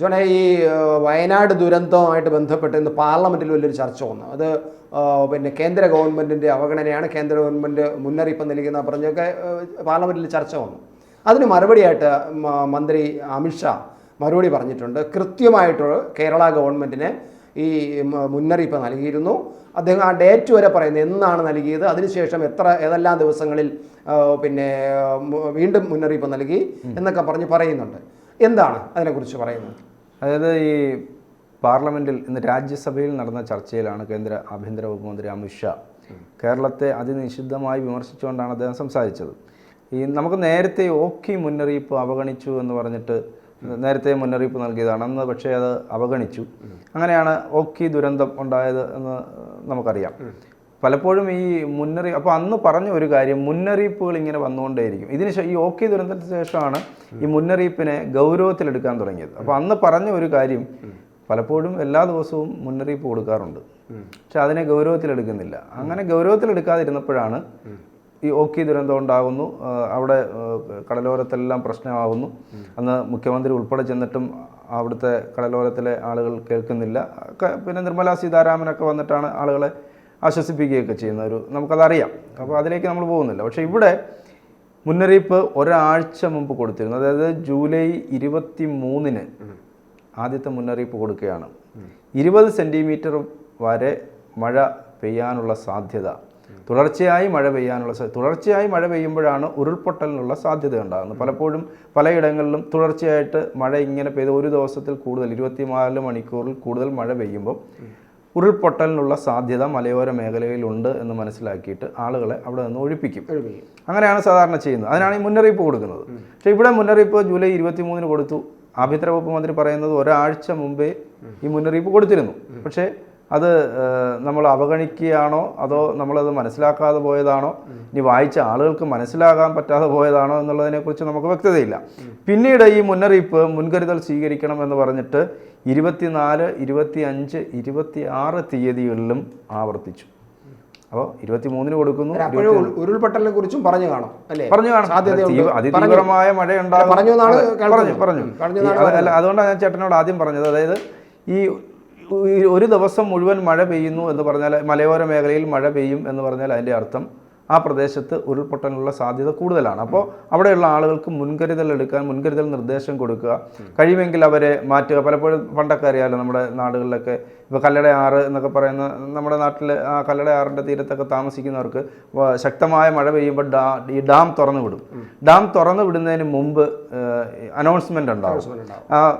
ജോണെ ഈ വയനാട് ദുരന്തവുമായിട്ട് ബന്ധപ്പെട്ട് ഇന്ന് പാർലമെന്റിൽ വലിയൊരു ചർച്ച വന്നു. അത് പിന്നെ കേന്ദ്ര ഗവൺമെന്റിന്റെ അവഗണനയാണ് കേന്ദ്ര ഗവൺമെന്റ് മുന്നറിയിപ്പ് നൽകുന്ന പറഞ്ഞൊക്കെ പാർലമെന്റിൽ ചർച്ച വന്നു. അതിന് മറുപടിയായിട്ട് മന്ത്രി അമിത്ഷാ മറുപടി പറഞ്ഞിട്ടുണ്ട്. കൃത്യമായിട്ട് കേരള ഗവൺമെന്റിന് ഈ മുന്നറിയിപ്പ് നൽകിയിരുന്നു. അദ്ദേഹം ആ ഡേറ്റ് വരെ പറയുന്നത് എന്നാണ് നൽകിയത്. അതിനുശേഷം എത്ര ഏതെല്ലാം ദിവസങ്ങളിൽ പിന്നെ വീണ്ടും മുന്നറിയിപ്പ് നൽകി എന്നൊക്കെ പറഞ്ഞ് പറയുന്നുണ്ട്. എന്താണ് അതിനെക്കുറിച്ച് പറയുന്നത്? അതായത് ഈ പാർലമെന്റിൽ ഇന്ന് രാജ്യസഭയിൽ നടന്ന ചർച്ചയിലാണ് കേന്ദ്ര ആഭ്യന്തര വകുപ്പ് മന്ത്രി അമിത്ഷാ കേരളത്തെ അതിനിഷിദ്ധമായി വിമർശിച്ചുകൊണ്ടാണ് അദ്ദേഹം സംസാരിച്ചത്. ഈ നമുക്ക് നേരത്തെ ഓക്കെ മുന്നറിയിപ്പ് അവഗണിച്ചു എന്ന് പറഞ്ഞിട്ട് നേരത്തെ മുന്നറിയിപ്പ് നൽകിയതാണ്. അന്ന് പക്ഷേ അത് അവഗണിച്ചു. അങ്ങനെയാണ് ഓക്കി ദുരന്തം ഉണ്ടായത് എന്ന് നമുക്കറിയാം. പലപ്പോഴും ഈ മുന്നറിയിപ്പ് അപ്പോൾ അന്ന് പറഞ്ഞ ഒരു കാര്യം മുന്നറിയിപ്പുകൾ ഇങ്ങനെ വന്നുകൊണ്ടേയിരിക്കും. ഇതിന് ഈ ഓക്കെ ദുരന്തത്തിന് ശേഷമാണ് ഈ മുന്നറിയിപ്പിനെ ഗൗരവത്തിലെടുക്കാൻ തുടങ്ങിയത്. അപ്പോൾ അന്ന് പറഞ്ഞ ഒരു കാര്യം പലപ്പോഴും എല്ലാ ദിവസവും മുന്നറിയിപ്പ് കൊടുക്കാറുണ്ട്. പക്ഷെ അതിനെ ഗൗരവത്തിലെടുക്കുന്നില്ല. അങ്ങനെ ഗൗരവത്തിലെടുക്കാതിരുന്നപ്പോഴാണ് ഈ ഓക്കി ദുരന്തം ഉണ്ടാകുന്നു. അവിടെ കടലോരത്തെല്ലാം പ്രശ്നമാകുന്നു. അന്ന് മുഖ്യമന്ത്രി ഉൾപ്പെടെ ചെന്നിട്ടും അവിടുത്തെ കടലോരത്തിലെ ആളുകൾ കേൾക്കുന്നില്ല. പിന്നെ നിർമ്മലാ സീതാരാമനൊക്കെ വന്നിട്ടാണ് ആളുകളെ ആശ്വസിപ്പിക്കുകയൊക്കെ ചെയ്യുന്ന ഒരു നമുക്കതറിയാം. അപ്പോൾ അതിലേക്ക് നമ്മൾ പോകുന്നില്ല. പക്ഷേ ഇവിടെ മുന്നറിയിപ്പ് ഒരാഴ്ച മുമ്പ് കൊടുത്തിരുന്നു. അതായത് ജൂലൈ ഇരുപത്തി മൂന്നിന് ആദ്യത്തെ മുന്നറിയിപ്പ് കൊടുക്കുകയാണ്. ഇരുപത് സെന്റിമീറ്റർ വരെ മഴ പെയ്യാനുള്ള സാധ്യത. തുടർച്ചയായി മഴ പെയ്യാനുള്ള തുടർച്ചയായി മഴ പെയ്യുമ്പോഴാണ് ഉരുൾപൊട്ടലിനുള്ള സാധ്യത ഉണ്ടാകുന്നത്. പലപ്പോഴും പലയിടങ്ങളിലും തുടർച്ചയായിട്ട് മഴ ഇങ്ങനെ പെയ്ത് ഒരു ദിവസത്തിൽ കൂടുതൽ ഇരുപത്തിനാല് മണിക്കൂറിൽ കൂടുതൽ മഴ പെയ്യുമ്പോൾ ഉരുൾപൊട്ടലിനുള്ള സാധ്യത മലയോര മേഖലയിലുണ്ട് എന്ന് മനസ്സിലാക്കിയിട്ട് ആളുകളെ അവിടെ നിന്ന് ഒഴിപ്പിക്കും. അങ്ങനെയാണ് സാധാരണ ചെയ്യുന്നത്. അതിനാണ് ഈ മുന്നറിയിപ്പ് കൊടുക്കുന്നത്. പക്ഷേ ഇവിടെ മുന്നറിയിപ്പ് ജൂലൈ ഇരുപത്തി മൂന്നിന് കൊടുത്തു. ആഭ്യന്തര വകുപ്പ് മന്ത്രി പറയുന്നത് ഒരാഴ്ച മുമ്പേ ഈ മുന്നറിയിപ്പ് കൊടുത്തിരുന്നു. പക്ഷേ അത് നമ്മൾ അവഗണിക്കുകയാണോ അതോ നമ്മളത് മനസ്സിലാക്കാതെ പോയതാണോ? ഇനി വായിച്ച ആളുകൾക്ക് മനസ്സിലാകാൻ പറ്റാതെ പോയതാണോ എന്നുള്ളതിനെക്കുറിച്ച് നമുക്ക് വ്യക്തതയില്ല. പിന്നീട് ഈ മുന്നറിയിപ്പ് മുൻകരുതൽ സ്വീകരിക്കണം എന്ന് പറഞ്ഞിട്ട് ഇരുപത്തിനാല് ഇരുപത്തി അഞ്ച് ഇരുപത്തി ആറ് തീയതികളിലും ആവർത്തിച്ചു. അപ്പോൾ ഇരുപത്തി മൂന്നിന് കൊടുക്കുന്നു ഉരുൾപൊട്ടലിനെ കുറിച്ചും പറഞ്ഞു കാണും അല്ലേ? പറഞ്ഞു കാണും. അതിതീവ്രമായ മഴ ഉണ്ടാകും പറഞ്ഞു പറഞ്ഞു പറഞ്ഞു. അല്ല അതുകൊണ്ടാണ് ഞാൻ ചേട്ടനോട് ആദ്യം പറഞ്ഞത്. അതായത് ഈ ഈ ഒരു ദിവസം മുഴുവൻ മഴ പെയ്യുന്നു എന്ന് പറഞ്ഞാൽ മലയോര മേഖലയിൽ മഴ പെയ്യും എന്ന് പറഞ്ഞാൽ അതിന്റെ അർത്ഥം ആ പ്രദേശത്ത് ഉരുൾപൊട്ടലിനുള്ള സാധ്യത കൂടുതലാണ്. അപ്പോൾ അവിടെയുള്ള ആളുകൾക്ക് മുൻകരുതൽ എടുക്കാൻ മുൻകരുതൽ നിർദ്ദേശം കൊടുക്കുക. കഴിയുമെങ്കിൽ അവരെ മാറ്റുക. പലപ്പോഴും പണ്ടൊക്കെ അറിയാമല്ലോ നമ്മുടെ നാടുകളിലൊക്കെ ഇപ്പോൾ കല്ലട ആറ് എന്നൊക്കെ പറയുന്ന നമ്മുടെ നാട്ടിൽ ആ കല്ലട ആറിന്റെ തീരത്തൊക്കെ താമസിക്കുന്നവർക്ക് ശക്തമായ മഴ പെയ്യുമ്പോൾ ഡാ ഈ ഡാം തുറന്നു വിടും. ഡാം തുറന്നു വിടുന്നതിന് മുമ്പ് അനൗൺസ്മെന്റ് ഉണ്ടാവും. ആ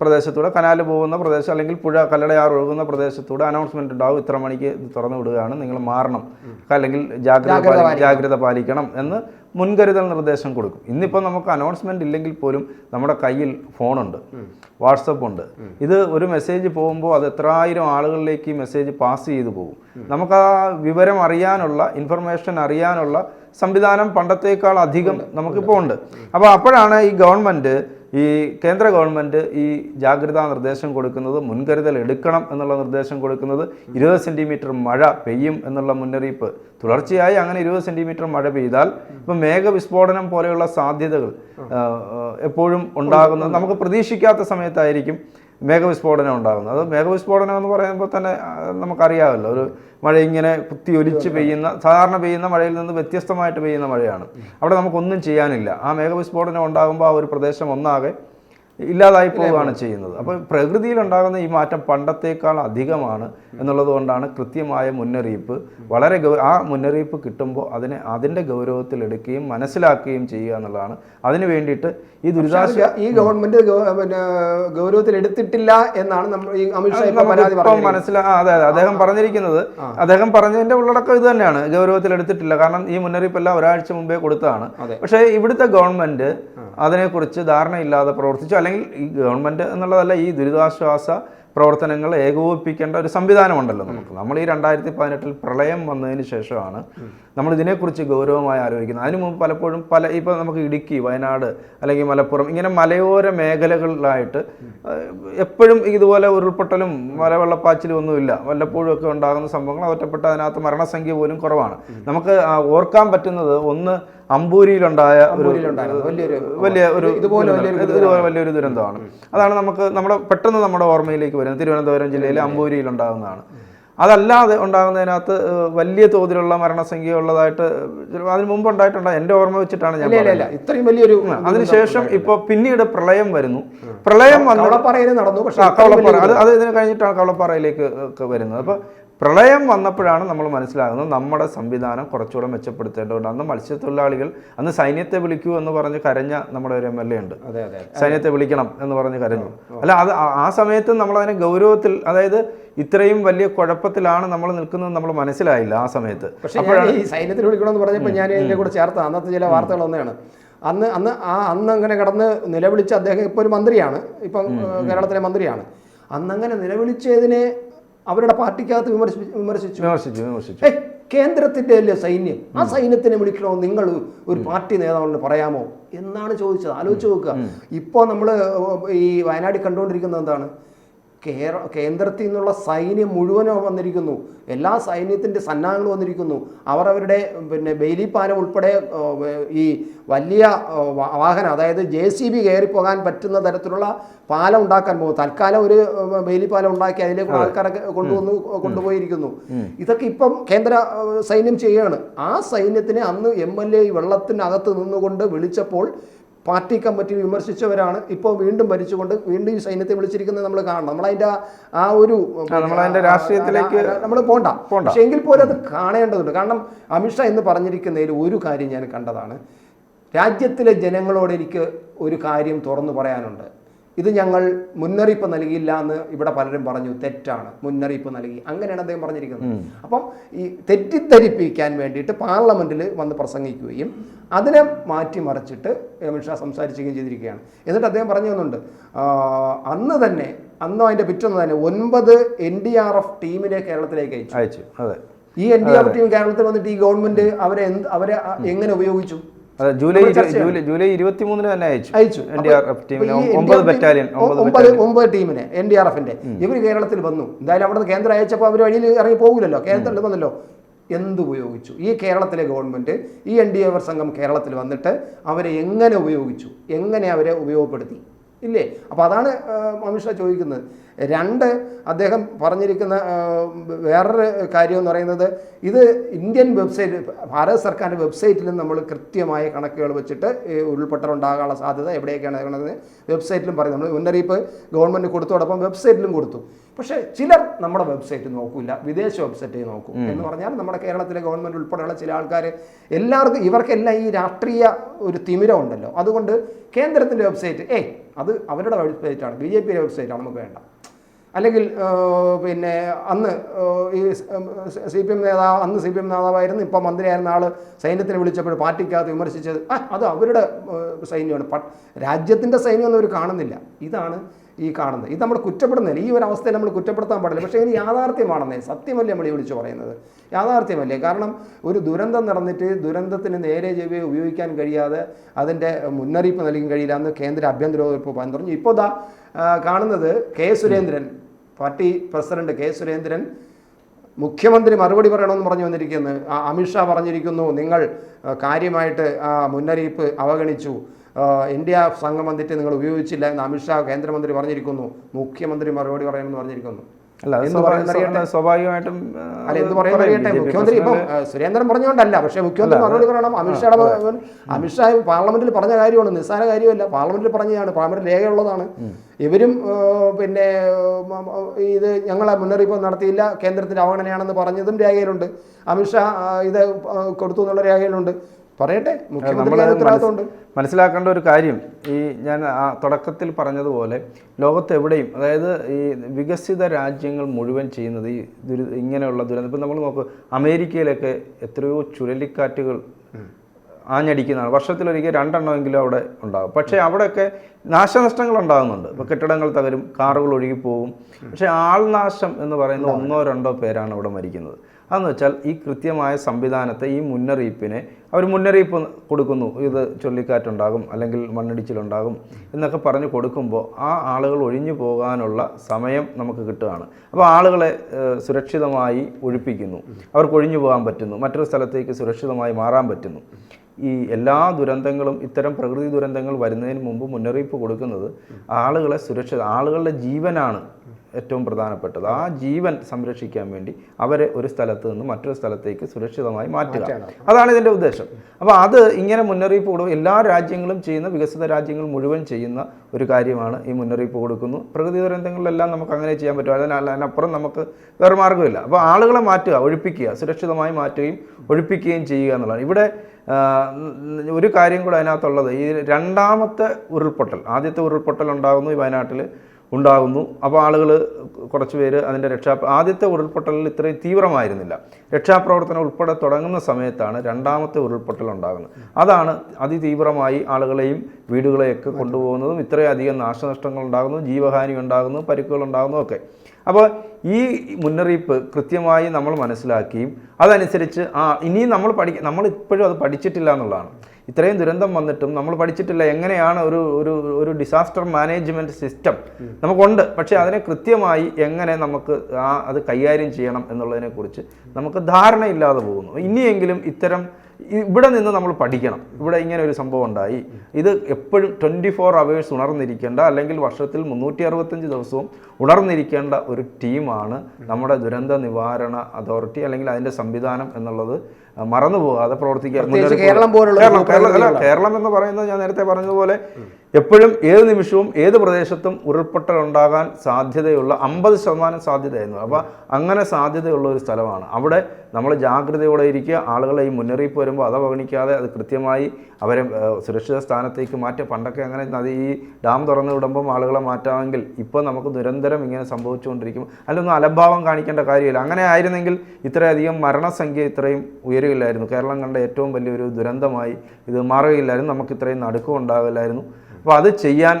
പ്രദേശത്തൂടെ കനാല് പോകുന്ന പ്രദേശം അല്ലെങ്കിൽ പുഴ കല്ലടയാർ ഒഴുകുന്ന പ്രദേശത്തൂടെ അനൗൺസ്മെന്റ് ഉണ്ടാവും. ഇത്ര മണിക്ക് ഇത് തുറന്നു വിടുകയാണ്. നിങ്ങൾ മാറണം. അല്ലെങ്കിൽ ജാഗ്രത ജാഗ്രത പാലിക്കണം. എന്ന് മുൻകരുതൽ നിർദ്ദേശം കൊടുക്കും. ഇന്നിപ്പോൾ നമുക്ക് അനൗൺസ്മെന്റ് ഇല്ലെങ്കിൽ പോലും നമ്മുടെ കയ്യിൽ ഫോണുണ്ട്. വാട്സപ്പ് ഉണ്ട്. ഇത് ഒരു മെസ്സേജ് പോകുമ്പോൾ അത് എത്രായിരം ആളുകളിലേക്ക് ഈ മെസ്സേജ് പാസ് ചെയ്തു പോകും. നമുക്ക് ആ വിവരം അറിയാനുള്ള ഇൻഫർമേഷൻ അറിയാനുള്ള സംവിധാനം പണ്ടത്തേക്കാൾ അധികം നമുക്കിപ്പോൾ ഉണ്ട്. അപ്പോൾ അപ്പോഴാണ് ഈ ഗവൺമെന്റ് ഈ കേന്ദ്ര ഗവൺമെന്റ് ഈ ജാഗ്രതാ നിർദ്ദേശം കൊടുക്കുന്നത് മുൻകരുതൽ എടുക്കണം എന്നുള്ള നിർദ്ദേശം കൊടുക്കുന്നത് ഇരുപത് സെന്റിമീറ്റർ മഴ പെയ്യും എന്നുള്ള മുന്നറിയിപ്പ്. തുടർച്ചയായി അങ്ങനെ ഇരുപത് സെന്റിമീറ്റർ മഴ പെയ്താൽ ഇപ്പം മേഘവിസ്ഫോടനം പോലെയുള്ള സാധ്യതകൾ എപ്പോഴും ഉണ്ടാകുന്നത് നമുക്ക് പ്രതീക്ഷിക്കാത്ത സമയത്തായിരിക്കും. മേഘവിസ്ഫോടനം ഉണ്ടാകുന്നത്. അത് മേഘവിസ്ഫോടനം എന്ന് പറയുമ്പോൾ തന്നെ നമുക്കറിയാമല്ലോ ഒരു മഴ ഇങ്ങനെ കുത്തി ഒലിച്ച് പെയ്യുന്ന സാധാരണ പെയ്യുന്ന മഴയിൽ നിന്ന് വ്യത്യസ്തമായിട്ട് പെയ്യുന്ന മഴയാണ്. അവിടെ നമുക്കൊന്നും ചെയ്യാനില്ല. ആ മേഘവിസ്ഫോടനം ഉണ്ടാകുമ്പോൾ ആ ഒരു പ്രദേശം ഒന്നാകെ ഇല്ലാതായി പോവുകയാണ് ചെയ്യുന്നത്. അപ്പോൾ പ്രകൃതിയിലുണ്ടാകുന്ന ഈ മാറ്റം പണ്ടത്തേക്കാൾ അധികമാണ്. എന്നുള്ളത് കൊണ്ടാണ് കൃത്യമായ മുന്നറിയിപ്പ്. വളരെ ഗൗ ആ മുന്നറിയിപ്പ് കിട്ടുമ്പോൾ അതിനെ അതിന്റെ ഗൗരവത്തിൽ എടുക്കുകയും മനസ്സിലാക്കുകയും ചെയ്യുക എന്നുള്ളതാണ്. അതിന് വേണ്ടിയിട്ട് ഈ ദുരിതാശ്വാസ ഈ ഗവൺമെന്റ് പിന്നെ ഗൗരവത്തിൽ എടുത്തിട്ടില്ല എന്നാണ് നമ്മൾ ഈ അമിത്ഷാ ഇപ്പൊ മനസ്സിലാ അതെ അതെ. അദ്ദേഹം പറഞ്ഞിരിക്കുന്നത്. അദ്ദേഹം പറഞ്ഞതിന്റെ ഉള്ളടക്കം ഇത് തന്നെയാണ്. ഗൗരവത്തിൽ എടുത്തിട്ടില്ല. കാരണം ഈ മുന്നറിയിപ്പ് എല്ലാം ഒരാഴ്ച മുമ്പേ കൊടുത്തതാണ്. പക്ഷേ ഇവിടുത്തെ ഗവൺമെന്റ് അതിനെക്കുറിച്ച് ധാരണയില്ലാതെ പ്രവർത്തിച്ചു. അല്ലെങ്കിൽ ഈ ഗവൺമെന്റ് എന്നുള്ളതല്ല ഈ ദുരിതാശ്വാസ പ്രവർത്തനങ്ങൾ ഏകോപിപ്പിക്കേണ്ട ഒരു സംവിധാനമുണ്ടല്ലോ നമുക്ക്. നമ്മൾ ഈ രണ്ടായിരത്തി പതിനെട്ടിൽ പ്രളയം വന്നതിന് ശേഷമാണ് നമ്മൾ ഇതിനെക്കുറിച്ച് ഗൗരവമായി ആലോചിക്കുന്നത്. അതിനു മുമ്പ് പലപ്പോഴും പല ഇപ്പോൾ നമുക്ക് ഇടുക്കി വയനാട് അല്ലെങ്കിൽ മലപ്പുറം ഇങ്ങനെ മലയോര മേഖലകളിലായിട്ട് എപ്പോഴും ഇതുപോലെ ഉരുൾപൊട്ടലും മലവെള്ളപ്പാച്ചിലും ഒന്നുമില്ല. വല്ലപ്പോഴും ഒക്കെ ഉണ്ടാകുന്ന സംഭവങ്ങൾ ഒറ്റപ്പെട്ട അതിനകത്ത് മരണസംഖ്യ പോലും കുറവാണ്. നമുക്ക് ഓർക്കാൻ പറ്റുന്നത് ഒന്ന് അമ്പൂരിയിലുണ്ടായ ഒരു വലിയ ഒരു ഇതുപോലെ. വലിയൊരു ദുരന്തമാണ്. അതാണ് നമുക്ക് നമ്മുടെ പെട്ടെന്ന് നമ്മുടെ ഓർമ്മയിലേക്ക് വരുന്നത്. തിരുവനന്തപുരം ജില്ലയിലെ അമ്പൂരിയിൽ ഉണ്ടാകുന്നതാണ് അതല്ലാതെ ഉണ്ടാകുന്നതിനകത്ത് വലിയ തോതിലുള്ള മരണസംഖ്യ ഉള്ളതായിട്ട് അതിന് മുമ്പ് ഉണ്ടായിട്ടുണ്ട്? എന്റെ ഓർമ്മ വെച്ചിട്ടാണ് ഞാൻ ഇത്രയും വലിയൊരു അതിനുശേഷം ഇപ്പോൾ പിന്നീട് പ്രളയം വരുന്നു. പ്രളയം വന്നു കവളപ്പാറയിൽ നടന്നു പക്ഷേ അത് അത് ഇതിന് കഴിഞ്ഞിട്ടാണ് കവളപ്പാറയിലേക്ക് ഒക്കെ വരുന്നത്. അപ്പോൾ പ്രളയം വന്നപ്പോഴാണ് നമ്മൾ മനസ്സിലാകുന്നത് നമ്മുടെ സംവിധാനം കുറച്ചുകൂടെ മെച്ചപ്പെടുത്തേണ്ടതുണ്ട്. അന്ന് മത്സ്യത്തൊഴിലാളികൾ അന്ന് സൈന്യത്തെ വിളിക്കൂ എന്ന് പറഞ്ഞ് കരഞ്ഞ നമ്മുടെ ഒരു എം എൽ എ ഉണ്ട്. സൈന്യത്തെ വിളിക്കണം എന്ന് പറഞ്ഞ് കരഞ്ഞു. അല്ല അത് ആ- സമയത്ത് നമ്മൾ അതിനെ ഗൗരവത്തിൽ അതായത് ഇത്രയും വലിയ കുഴപ്പത്തിലാണ് നമ്മൾ നിൽക്കുന്നത് നമ്മൾ മനസ്സിലായില്ല ആ സമയത്ത്. സൈന്യത്തിൽ ഈ സൈന്യത്തിന് വിളിക്കണമെന്ന് പറഞ്ഞപ്പോൾ ഞാൻ ഇതിന്റെ കൂടെ ചേർത്ത. അന്നത്തെ ചില വാർത്തകൾ ഒന്നാണ് അന്ന് അന്ന് ആ അന്ന് അങ്ങനെ കടന്ന് നിലവിളിച്ച അദ്ദേഹം ഇപ്പോൾ ഒരു മന്ത്രിയാണ്. ഇപ്പം കേരളത്തിലെ മന്ത്രിയാണ്. അന്നങ്ങനെ നിലവിളിച്ചതിനെ അവരുടെ പാർട്ടിക്കകത്ത് വിമർശി വിമർശിച്ചു. വിമർശിച്ചു വിമർശിച്ചു. കേന്ദ്രത്തിന്റെ അല്ലേ സൈന്യം? ആ സൈന്യത്തിനെ വിളിക്കണോ? നിങ്ങൾ ഒരു പാർട്ടി നേതാവിന് പറയാമോ? എന്നാണ് ചോദിച്ചത്. ആലോചിച്ച് നോക്കുക. ഇപ്പോൾ നമ്മൾ ഈ വയനാട്ടിൽ കണ്ടുകൊണ്ടിരിക്കുന്നത് എന്താണ്? കേര കേന്ദ്രത്തിൽ നിന്നുള്ള സൈന്യം മുഴുവനും വന്നിരിക്കുന്നു. എല്ലാ സൈന്യത്തിന്റെ സന്നാഹങ്ങൾ വന്നിരിക്കുന്നു. അവർ അവരുടെ പിന്നെ ബെയിലിപ്പാനം ഉൾപ്പെടെ ഈ വലിയ വാഹനം അതായത് ജെ സി ബി കയറിപ്പോകാൻ പറ്റുന്ന തരത്തിലുള്ള പാലം ഉണ്ടാക്കാൻ പോകും തൽക്കാലം ഒരു ബെയിലിപ്പാലം പാലം ഉണ്ടാക്കി അതിലേക്ക് ആൾക്കാരൊക്കെ കൊണ്ടുവന്നു കൊണ്ടുപോയിരിക്കുന്നു. ഇതൊക്കെ ഇപ്പം കേന്ദ്ര സൈന്യം ചെയ്യുകയാണ് ആ സൈന്യത്തിനെ അന്ന് എം എൽ എ വെള്ളത്തിനകത്ത് നിന്നുകൊണ്ട് വിളിച്ചപ്പോൾ പാർട്ടി കമ്മിറ്റി വിമർശിച്ചവരാണ് ഇപ്പോൾ വീണ്ടും ഭരിച്ചുകൊണ്ട് വീണ്ടും ഈ സൈന്യത്തെ വിളിച്ചിരിക്കുന്നത് നമ്മൾ കാണണം. നമ്മളതിന്റെ ആ- ആ ഒരു രാഷ്ട്രീയത്തിലേക്ക് നമ്മൾ പോണ്ട. പോണ്ട. പക്ഷേ എങ്കിൽ പോലും അത് കാണേണ്ടതുണ്ട്. കാരണം അമിത്ഷാ എന്ന് പറഞ്ഞിരിക്കുന്നതിൽ ഒരു കാര്യം ഞാൻ കണ്ടതാണ്. രാജ്യത്തിലെ ജനങ്ങളോട് എനിക്ക് ഒരു കാര്യം തുറന്നു പറയാനുണ്ട്. ഇത് ഞങ്ങൾ മുന്നറിയിപ്പ് നൽകിയില്ല എന്ന് ഇവിടെ പലരും പറഞ്ഞു. തെറ്റാണ്. മുന്നറിയിപ്പ് നൽകി. അങ്ങനെയാണ് അദ്ദേഹം പറഞ്ഞിരിക്കുന്നത്. അപ്പം ഈ തെറ്റിദ്ധരിപ്പിക്കാൻ വേണ്ടിയിട്ട് പാർലമെന്റിൽ വന്ന് പ്രസംഗിക്കുകയും അതിനെ മാറ്റിമറിച്ചിട്ട് അമിത്ഷാ സംസാരിക്കുകയും ചെയ്തിരിക്കുകയാണ്. എന്നിട്ട് അദ്ദേഹം പറഞ്ഞു തന്നുണ്ട് അന്ന് തന്നെ അന്ന് അതിന്റെ പിറ്റൊന്ന് തന്നെ ഒൻപത് എൻ ഡി ആർ എഫ് ടീമിനെ കേരളത്തിലേക്ക് അയച്ചു. അയച്ചു. അതെ. ഈ N D R F team കേരളത്തിൽ വന്നിട്ട് ഈ ഗവൺമെന്റ് അവരെ എന്ത് അവരെ എങ്ങനെ ഉപയോഗിച്ചു? ജൂലൈ. ജൂലൈ ജൂലൈ ഇരുപത്തി തന്നെ അയച്ചു. അയച്ചു. ഒമ്പത് ബറ്റാലിയൻ ഒമ്പത് ഒമ്പത് ടീമിന് എൻ ഡി ആർ എഫിന്റെ ഇവർ കേരളത്തിൽ വന്നു. എന്തായാലും അവിടെ കേന്ദ്രം അയച്ചപ്പോൾ അവർ വഴിയിൽ ഇറങ്ങി പോകില്ലല്ലോ കേന്ദ്രത്തിൽ വന്നല്ലോ. എന്ത് ഉപയോഗിച്ചു? ഈ കേരളത്തിലെ ഗവൺമെന്റ് ഈ എൻ ഡി എ സംഘം കേരളത്തിൽ വന്നിട്ട് അവരെ എങ്ങനെ ഉപയോഗിച്ചു? എങ്ങനെ അവരെ ഉപയോഗപ്പെടുത്തി? ഇല്ലേ? അപ്പോൾ അതാണ് അമിത്ഷാ ചോദിക്കുന്നത്. രണ്ട് അദ്ദേഹം പറഞ്ഞിരിക്കുന്ന വേറൊരു കാര്യം എന്ന് പറയുന്നത് ഇത് ഇന്ത്യൻ വെബ്സൈറ്റ് ഭാരത സർക്കാരിന്റെ വെബ്സൈറ്റിലും നമ്മൾ കൃത്യമായ കണക്കുകൾ വെച്ചിട്ട് ഉണ്ടാകാനുള്ള സാധ്യത എവിടെയൊക്കെയാണ് നടക്കുന്നത് വെബ്സൈറ്റിലും പറയും. നമ്മൾ മുന്നറിയിപ്പ് ഗവൺമെന്റ് കൊടുത്തോടൊപ്പം വെബ്സൈറ്റിലും കൊടുത്തു. പക്ഷേ ചിലർ നമ്മുടെ വെബ്സൈറ്റ് നോക്കില്ല വിദേശ വെബ്സൈറ്റ് നോക്കും എന്ന് പറഞ്ഞാൽ നമ്മുടെ കേരളത്തിലെ ഗവൺമെന്റ് ഉൾപ്പെടെയുള്ള ചില ആൾക്കാർ എല്ലാവർക്കും ഇവർക്കെല്ലാം ഈ രാഷ്ട്രീയ ഒരു തിമിരം ഉണ്ടല്ലോ. അതുകൊണ്ട് കേന്ദ്രത്തിന്റെ വെബ്സൈറ്റ് ഏയ് അത് അവരുടെ വെബ്സൈറ്റാണ് ബി ജെ പിയുടെ വെബ്സൈറ്റാണ് നമുക്ക് വേണ്ട. അല്ലെങ്കിൽ പിന്നെ അന്ന് ഈ സി പി എം നേതാവ് അന്ന് സി പി എം നേതാവായിരുന്നു. ഇപ്പം മന്ത്രിയായിരുന്ന ആൾ സൈന്യത്തിനെ വിളിച്ചപ്പോൾ പാർട്ടിക്കകത്ത് വിമർശിച്ചത്. അത് അവരുടെ സൈന്യമാണ്. രാജ്യത്തിന്റെ സൈന്യം സൈന്യമൊന്നും അവർ കാണുന്നില്ല. ഇതാണ് ഈ കാണുന്നത്. ഇത് നമ്മൾ കുറ്റപ്പെടുന്നില്ല ഈ ഒരു അവസ്ഥയിൽ നമ്മൾ കുറ്റപ്പെടുത്താൻ പാടില്ല. പക്ഷേ ഇത് യാഥാർത്ഥ്യമാണെന്നേ സത്യമല്ലേ നമ്മൾ ഈ വിളിച്ചു പറയുന്നത്? യാഥാർത്ഥ്യമല്ലേ? കാരണം ഒരു ദുരന്തം നടന്നിട്ട് ദുരന്തത്തിന് നേരെ ചെവ്വേ ഉപയോഗിക്കാൻ കഴിയാതെ അതിന്റെ മുന്നറിയിപ്പ് നൽകാൻ കഴിയില്ല എന്ന് കേന്ദ്ര ആഭ്യന്തര വകുപ്പ് പറഞ്ഞു. ഇപ്പോൾ ദാ കാണുന്നത് K Surendran party president K Surendran മുഖ്യമന്ത്രി മറുപടി പറയണമെന്ന് പറഞ്ഞു വന്നിരിക്കുന്നു. അമിത്ഷാ പറഞ്ഞിരിക്കുന്നു നിങ്ങൾ കാര്യമായിട്ട് മുന്നറിയിപ്പ് അവഗണിച്ചു. ഇന്ത്യ സംഘം വന്നിട്ട് നിങ്ങൾ ഉപയോഗിച്ചില്ല എന്ന് അമിത്ഷാ കേന്ദ്രമന്ത്രി പറഞ്ഞിരിക്കുന്നു. മുഖ്യമന്ത്രി മറുപടി പറയണമെന്ന് പറഞ്ഞിരിക്കുന്നു. അല്ല സ്വാഭാവികമായിട്ടും അല്ല എന്ത് അറിയട്ടെ? മുഖ്യമന്ത്രി ഇപ്പം സുരേന്ദ്രൻ പറഞ്ഞുകൊണ്ടല്ല പക്ഷേ മുഖ്യമന്ത്രി മറുപടി പറയണം. അമിത്ഷായുടെ മ- അമിത്ഷാ പാർലമെന്റിൽ പറഞ്ഞ കാര്യമാണ് നിസ്സാര കാര്യമല്ല. പാർലമെന്റിൽ പറഞ്ഞതാണ് പാർലമെന്റ് രേഖയുള്ളതാണ്. ഇവരും പിന്നെ ഇത് ഞങ്ങളെ മുന്നറിയിപ്പ് നടത്തിയില്ല കേന്ദ്രത്തിന്റെ അവഗണനയാണെന്ന് പറഞ്ഞതും രേഖയിലുണ്ട്. അമിത്ഷാ ഇത് കൊടുത്തു എന്നുള്ള രേഖയിലുണ്ട്. പറയട്ടെ നമ്മൾ മനസ്സിലാക്കേണ്ട ഒരു കാര്യം ഈ ഞാൻ ആ തുടക്കത്തിൽ പറഞ്ഞതുപോലെ ലോകത്ത് എവിടെയും അതായത് ഈ വികസിത രാജ്യങ്ങൾ മുഴുവൻ ചെയ്യുന്നത് ഈ ദുരി ഇങ്ങനെയുള്ള ദുരന്തം. ഇപ്പം നമ്മൾ നോക്ക് അമേരിക്കയിലൊക്കെ എത്രയോ ചുഴലിക്കാറ്റുകൾ ആഞ്ഞടിക്കുന്നതാണ്. വർഷത്തിലൊരിക്കൽ രണ്ടെണ്ണമെങ്കിലും അവിടെ ഉണ്ടാകും. പക്ഷേ അവിടെയൊക്കെ നാശനഷ്ടങ്ങൾ ഉണ്ടാകുന്നുണ്ട്. ഇപ്പോൾ കെട്ടിടങ്ങൾ തകരും കാറുകൾ ഒഴുകിപ്പോകും പക്ഷേ ആൾനാശം എന്ന് പറയുന്ന ഒന്നോ രണ്ടോ പേരാണ് അവിടെ മരിക്കുന്നത്. അതെന്ന് വെച്ചാൽ ഈ കൃത്യമായ സംവിധാനത്തെ ഈ മുന്നറിയിപ്പിനെ അവർ മുന്നറിയിപ്പ് കൊടുക്കുന്നു. ഇത് ചുഴലിക്കാറ്റുണ്ടാകും അല്ലെങ്കിൽ മണ്ണിടിച്ചിലുണ്ടാകും എന്നൊക്കെ പറഞ്ഞ് കൊടുക്കുമ്പോൾ ആ ആളുകൾ ഒഴിഞ്ഞു പോകാനുള്ള സമയം നമുക്ക് കിട്ടുകയാണ്. അപ്പോൾ ആളുകളെ സുരക്ഷിതമായി ഒഴിപ്പിക്കുന്നു. അവർക്ക് ഒഴിഞ്ഞു പോകാൻ പറ്റുന്നു. മറ്റൊരു സ്ഥലത്തേക്ക് സുരക്ഷിതമായി മാറാൻ പറ്റുന്നു. ഈ എല്ലാ ദുരന്തങ്ങളും ഇത്തരം പ്രകൃതി ദുരന്തങ്ങൾ വരുന്നതിന് മുമ്പ് മുന്നറിയിപ്പ് കൊടുക്കുന്നത് ആളുകളെ സുരക്ഷിത ആളുകളുടെ ജീവനാണ്. ഏറ്റവും പ്രധാനപ്പെട്ടത്. ആ ജീവൻ സംരക്ഷിക്കാൻ വേണ്ടി അവരെ ഒരു സ്ഥലത്ത് നിന്ന് മറ്റൊരു സ്ഥലത്തേക്ക് സുരക്ഷിതമായി മാറ്റുക. അതാണ് ഇതിന്റെ ഉദ്ദേശം. അപ്പോൾ അത് ഇങ്ങനെ മുന്നറിയിപ്പ് കൊടുക്കും എല്ലാ രാജ്യങ്ങളും ചെയ്യുന്ന വികസിത രാജ്യങ്ങൾ മുഴുവൻ ചെയ്യുന്ന ഒരു കാര്യമാണ് ഈ മുന്നറിയിപ്പ് കൊടുക്കുന്നു. പ്രകൃതി ദുരന്തങ്ങളിലെല്ലാം നമുക്ക് അങ്ങനെ ചെയ്യാൻ പറ്റും. അതിനാൽ അതിനപ്പുറം നമുക്ക് വേറെ മാർഗമില്ല. അപ്പോൾ ആളുകളെ മാറ്റുക ഒഴിപ്പിക്കുക സുരക്ഷിതമായി മാറ്റുകയും ഒഴിപ്പിക്കുകയും ചെയ്യുക എന്നുള്ളതാണ്. ഇവിടെ ഒരു കാര്യം കൂടെ അതിനകത്തുള്ളത്. ഈ രണ്ടാമത്തെ ഉരുൾപൊട്ടൽ ആദ്യത്തെ ഉരുൾപൊട്ടൽ ഉണ്ടാകുന്നു ഈ വയനാട്ടിൽ ഉണ്ടാകുന്നു. അപ്പോൾ ആളുകൾ കുറച്ച് പേര് അതിന്റെ രക്ഷാ ആദ്യത്തെ ഉരുൾപൊട്ടലിൽ ഇത്രയും തീവ്രമായിരുന്നില്ല. രക്ഷാപ്രവർത്തനം ഉൾപ്പെടെ തുടങ്ങുന്ന സമയത്താണ് രണ്ടാമത്തെ ഉരുൾപൊട്ടൽ ഉണ്ടാകുന്നത്. അതാണ് അതിതീവ്രമായി ആളുകളെയും വീടുകളെയൊക്കെ കൊണ്ടുപോകുന്നതും ഇത്രയധികം നാശനഷ്ടങ്ങൾ ഉണ്ടാകുന്നു ജീവഹാനി ഉണ്ടാകുന്നു പരിക്കുകൾ ഉണ്ടാകുന്നു ഒക്കെ. അപ്പോൾ ഈ മുന്നറിയിപ്പ് കൃത്യമായി നമ്മൾ മനസ്സിലാക്കിയും അതനുസരിച്ച് ആ ഇനിയും നമ്മൾ പഠി നമ്മൾ ഇപ്പോഴും അത് പഠിച്ചിട്ടില്ല എന്നുള്ളതാണ്. ഇത്രയും ദുരന്തം വന്നിട്ടും നമ്മൾ പഠിച്ചിട്ടില്ല എങ്ങനെയാണ് ഒരു ഒരു ഒരു ഡിസാസ്റ്റർ മാനേജ്മെന്റ് സിസ്റ്റം നമുക്കുണ്ട്. പക്ഷേ അതിനെ കൃത്യമായി എങ്ങനെ നമുക്ക് ആ അത് കൈകാര്യം ചെയ്യണം എന്നുള്ളതിനെക്കുറിച്ച് നമുക്ക് ധാരണയില്ലാതെ പോകുന്നു. ഇനിയെങ്കിലും ഇത്തരം ഇവിടെ നിന്ന് നമ്മൾ പഠിക്കണം. ഇവിടെ ഇങ്ങനെ ഒരു സംഭവം ഉണ്ടായി. ഇത് എപ്പോഴും ട്വന്റി ഫോർ അവേഴ്സ് ഉണർന്നിരിക്കേണ്ട അല്ലെങ്കിൽ വർഷത്തിൽ മുന്നൂറ്റി അറുപത്തഞ്ച് ദിവസവും ഉണർന്നിരിക്കേണ്ട ഒരു ടീമാണ് നമ്മുടെ ദുരന്ത നിവാരണ അതോറിറ്റി അല്ലെങ്കിൽ അതിന്റെ സംവിധാനം എന്നുള്ളത് മറന്നു പോകാതെ പ്രവർത്തിക്കുക കേരളം പോലുള്ള കേരളം എന്ന് പറയുന്നത് ഞാൻ നേരത്തെ പറഞ്ഞതുപോലെ എപ്പോഴും ഏത് നിമിഷവും ഏത് പ്രദേശത്തും ഉരുൾപൊട്ടൽ ഉണ്ടാകാൻ സാധ്യതയുള്ള അമ്പത് ശതമാനം സാധ്യതയായിരുന്നു. അപ്പോൾ അങ്ങനെ സാധ്യതയുള്ള ഒരു സ്ഥലമാണ്. അവിടെ നമ്മൾ ജാഗ്രതയോടെ ഇരിക്കുക ആളുകളെ ഈ മുന്നറിയിപ്പ് വരുമ്പോൾ അത് അവഗണിക്കാതെ അത് കൃത്യമായി അവരെ സുരക്ഷിത സ്ഥാനത്തേക്ക് മാറ്റുക. പണ്ടൊക്കെ അങ്ങനെ നദി ഈ ഡാം തുറന്നു വിടുമ്പം ആളുകളെ മാറ്റാമെങ്കിൽ ഇപ്പോൾ നമുക്ക് നിരന്തരം ഇങ്ങനെ സംഭവിച്ചുകൊണ്ടിരിക്കും. അല്ലൊന്നും അലംഭാവം കാണിക്കേണ്ട കാര്യമില്ല. അങ്ങനെ ആയിരുന്നെങ്കിൽ ഇത്രയധികം മരണസംഖ്യ ഇത്രയും ഉയരുകയില്ലായിരുന്നു കേരളം കണ്ട ഏറ്റവും വലിയൊരു ദുരന്തമായി ഇത് മാറുകയില്ലായിരുന്നു. നമുക്ക് ഇത്രയും നടുക്കം ഉണ്ടാകില്ലായിരുന്നു അപ്പോൾ അത് ചെയ്യാൻ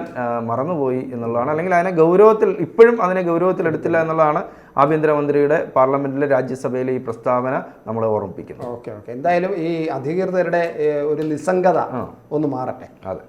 മറന്നുപോയി എന്നുള്ളതാണ്. അല്ലെങ്കിൽ അതിനെ ഗൗരവത്തിൽ ഇപ്പോഴും അതിനെ ഗൗരവത്തിൽ എടുത്തില്ല എന്നുള്ളതാണ് ആഭ്യന്തരമന്ത്രിയുടെ പാർലമെന്റിലെ രാജ്യസഭയിലെ ഈ പ്രസ്താവന നമ്മളെ ഓർമ്മിപ്പിക്കുന്നത്. Okay okay. എന്തായാലും ഈ അധികൃതരുടെ ഒരു നിസ്സംഗത ഒന്ന് മാറട്ടെ. അതെ.